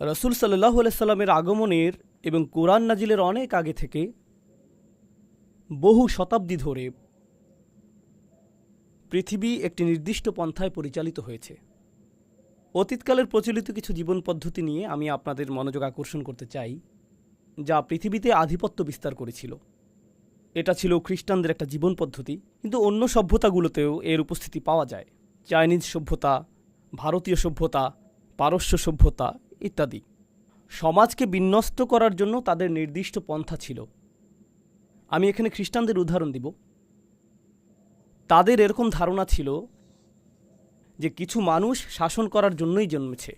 রসুল সাল্লাহ সাল্লামের আগমনের এবং কোরআন নাজিলের অনেক আগে থেকে বহু শতাব্দী ধরে পৃথিবী একটি নির্দিষ্ট পন্থায় পরিচালিত হয়েছে। অতীতকালের প্রচলিত কিছু জীবন পদ্ধতি নিয়ে আমি আপনাদের মনোযোগ আকর্ষণ করতে চাই, যা পৃথিবীতে আধিপত্য বিস্তার করেছিল। এটা ছিল খ্রিস্টানদের একটা জীবন পদ্ধতি, কিন্তু অন্য সভ্যতাগুলোতেও এর উপস্থিতি পাওয়া যায়। চাইনিজ সভ্যতা, ভারতীয় সভ্যতা, পারস্য সভ্যতা ইত্যাদি। সমাজকে বিন্যস্ত করার জন্য তাদের নির্দিষ্ট পন্থা ছিল। আমি এখানে খ্রিস্টানদের উদাহরণ দিব। তাদের এরকম ধারণা ছিল যে কিছু মানুষ শাসন করার জন্যই জন্মেছে।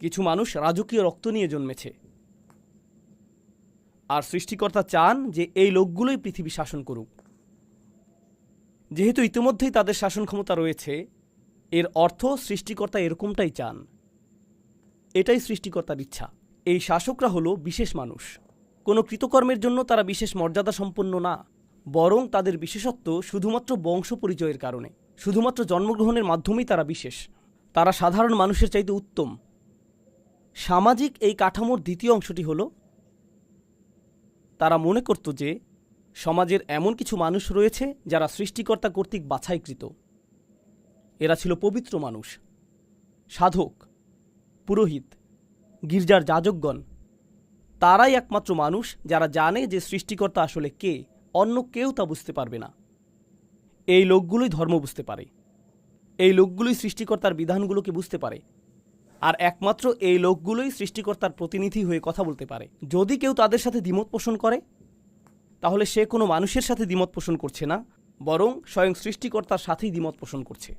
কিছু মানুষ রাজকীয় রক্ত নিয়ে জন্মেছে। আর সৃষ্টিকর্তা চান যে এই লোকগুলোই পৃথিবী শাসন করুক। যেহেতু ইতিমধ্যেই তাদের শাসন ক্ষমতা রয়েছে, এর অর্থ সৃষ্টিকর্তা এরকমটাই চান। এটাই সৃষ্টিকর্তার ইচ্ছা। এই শাসকরা হলো বিশেষ মানুষ। কোনো কৃতকর্মের জন্য তারা বিশেষ মর্যাদা সম্পন্ন না। বরং তাদের বিশেষত্ব শুধুমাত্র বংশ পরিচয়ের কারণে। শুধুমাত্র জন্মগ্রহণের মাধ্যমেই তারা বিশেষ। তারা সাধারণ মানুষের চাইতে উত্তম। সামাজিক এই কাঠামোর দ্বিতীয় অংশটি হল, তারা মনে করত যে, সমাজের এমন কিছু মানুষ রয়েছে যারা সৃষ্টিকর্তা কর্তৃক বাছাইকৃত। এরা ছিল পবিত্র মানুষ। সাধক। পুরোহিত, গির্জার যাজকগণ। তারাই একমাত্র মানুষ যারা জানে যে সৃষ্টিকর্তা আসলে কে, অন্য কেউ তা বুঝতে পারবে না। এই লোকগুলোই ধর্ম বুঝতে পারে। এই লোকগুলোই সৃষ্টিকর্তার বিধানগুলোকে বুঝতে পারে। আর একমাত্র এই লোকগুলোই সৃষ্টিকর্তার প্রতিনিধি হয়ে কথা বলতে পারে। যদি কেউ তাদের সাথে দ্বিমত পোষণ করে, তাহলে সে কোনো মানুষের সাথে দ্বিমত পোষণ করছে না, বরং স্বয়ং সৃষ্টিকর্তার সাথেই দ্বিমত পোষণ করছে।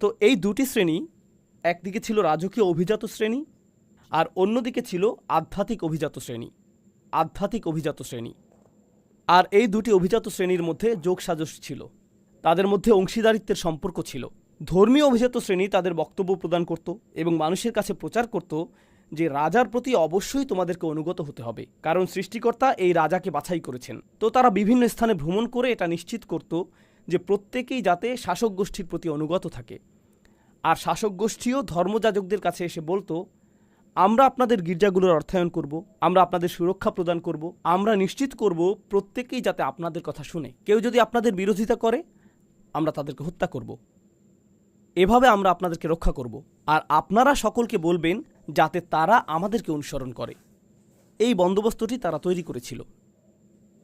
তো এই দুটি শ্রেণি একদিকে ছিল রাজকীয় অভিজাত শ্রেণি আর অন্যদিকে ছিল আধ্যাত্মিক অভিজাত শ্রেণি, আধ্যাত্মিক অভিজাত শ্রেণি। আর এই দুটি অভিজাত শ্রেণির মধ্যে যোগ সাজস ছিল। তাদের মধ্যে অংশীদারিত্বের সম্পর্ক ছিল। ধর্মীয় অভিজাত শ্রেণি তাদের বক্তব্য প্রদান করত এবং মানুষের কাছে প্রচার করত যে রাজার প্রতি অবশ্যই তোমাদেরকে অনুগত হতে হবে, কারণ সৃষ্টিকর্তা এই রাজাকে বাছাই করেছেন। তো তারা বিভিন্ন স্থানে ভ্রমণ করে এটা নিশ্চিত করত যে প্রত্যেকেই যাতে শাসক গোষ্ঠীর প্রতি অনুগত থাকে। আর শাসক গোষ্ঠীও ধর্মযাজকদের কাছে এসে বলতো, আমরা আপনাদের গির্জাগুলোর অর্থায়ন করব, আমরা আপনাদের সুরক্ষা প্রদান করব, আমরা নিশ্চিত করব প্রত্যেকেই যাতে আপনাদের কথা শুনে। কেউ যদি আপনাদের বিরোধিতা করে, আমরা তাদেরকে হত্যা করব। এভাবে আমরা আপনাদেরকে রক্ষা করব। আর আপনারা সকলকে বলবেন যাতে তারা আমাদেরকে অনুসরণ করে। এই বন্দোবস্তটি তারা তৈরি করেছিল।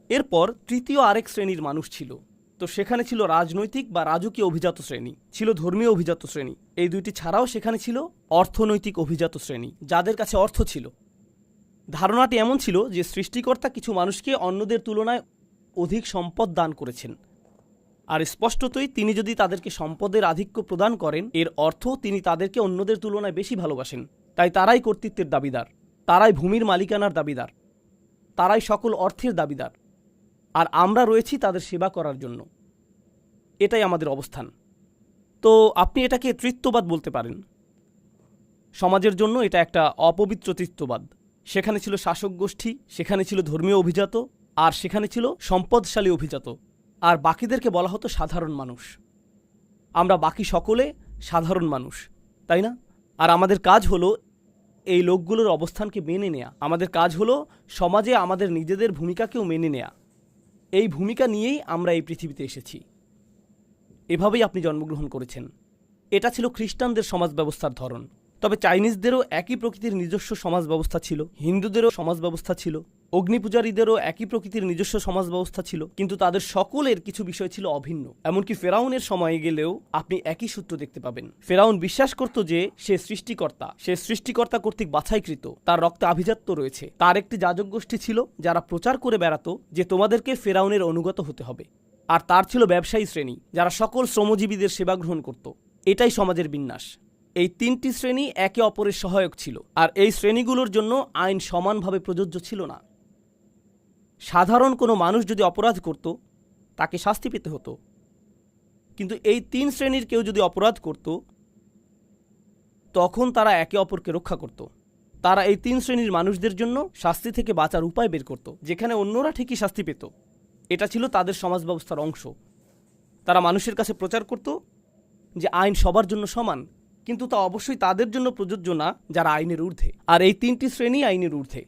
এরপর তৃতীয় আরেক শ্রেণির মানুষ ছিল। তো সেখানে ছিল রাজনৈতিক বা রাজকীয় অভিজাত শ্রেণি। ছিল ধর্মীয় অভিজাত শ্রেণি। এই দুইটি ছাড়াও সেখানে ছিল অর্থনৈতিক অভিজাত শ্রেণি, যাদের কাছে অর্থ ছিল। ধারণাটি এমন ছিল যে সৃষ্টিকর্তা কিছু মানুষকে অন্যদের তুলনায় অধিক সম্পদ দান করেছেন। আর স্পষ্টতই তিনি যদি তাদেরকে সম্পদের আধিক্য প্রদান করেন, এর অর্থ তিনি তাদেরকে অন্যদের তুলনায় বেশি ভালোবাসেন। তাই তারাই কর্তৃত্বের দাবিদার। তারাই ভূমির মালিকানার দাবিদার। তারাই সকল অর্থের দাবিদার। আর আমরা রয়েছি তাদের সেবা করার জন্য। এটাই আমাদের অবস্থান। তো আপনি এটাকে তৃত্ববাদ বলতে পারেন। সমাজের জন্য এটা একটা অপবিত্র তৃত্ববাদ। সেখানে ছিল শাসক গোষ্ঠী, সেখানে ছিল ধর্মীয় অভিজাত, আর সেখানে ছিল সম্পদশালী অভিজাত। আর বাকিদেরকে বলা হতো সাধারণ মানুষ। আমরা বাকি সকলে সাধারণ মানুষ, তাই না? আর আমাদের কাজ হলো এই লোকগুলোর অবস্থানকে মেনে নেয়া। আমাদের কাজ হলো সমাজে আমাদের নিজেদের ভূমিকাকেও মেনে নেয়া। এই ভূমিকা নিয়েই আমরা এই পৃথিবীতে এসেছি। এভাবেই আপনি জন্মগ্রহণ করেছেন। এটা ছিল খ্রিস্টানদের সমাজ ব্যবস্থার ধরন। তবে চাইনিজদেরও একই প্রকৃতির নিজস্ব সমাজ ব্যবস্থা ছিল, হিন্দুদেরও সমাজ ব্যবস্থা ছিল। অগ্নিপূজারীদেরও একই প্রকৃতির নিজস্ব সমাজ ব্যবস্থা ছিল, কিন্তু তাদের সকলের কিছু বিষয় ছিল অভিন্ন। এমনকি ফেরাউনের সময়ে গেলেও আপনি একই সূত্র দেখতে পাবেন। ফেরাউন বিশ্বাস করত যে সে সৃষ্টিকর্তা সে সৃষ্টিকর্তা কর্তৃক বাছাইকৃত, তার রক্তে আভিজাত্য রয়েছে। তার একটি যাজক গোষ্ঠী ছিল যারা প্রচার করে বেড়াতো যে তোমাদেরকে ফেরাউনের অনুগত হতে হবে। আর তার ছিল ব্যবসায়ী শ্রেণি, যারা সকল শ্রমজীবীদের সেবা গ্রহণ করত। এটাই সমাজের বিন্যাস। এই তিনটি শ্রেণি একে অপরের সহায়ক ছিল, আর এই শ্রেণীগুলোর জন্য আইন সমানভাবে প্রযোজ্য ছিল না। সাধারণ কোনো মানুষ যদি অপরাধ করত, তাকে শাস্তি পেতে হতো। কিন্তু এই তিন শ্রেণির কেউ যদি অপরাধ করত, তখন তারা একে অপরকে রক্ষা করত। তারা এই তিন শ্রেণির মানুষদের জন্য শাস্তি থেকে বাঁচার উপায় বের করত, যেখানে অন্যরা ঠিকই শাস্তি পেত। এটা ছিল তাদের সমাজ ব্যবস্থার অংশ। তারা মানুষের কাছে প্রচার করত যে আইন সবার জন্য সমান, কিন্তু তা অবশ্যই তাদের জন্য প্রযোজ্য না, যারা আইনের ঊর্ধ্বে। আর এই তিনটি শ্রেণি আইনের ঊর্ধ্বে।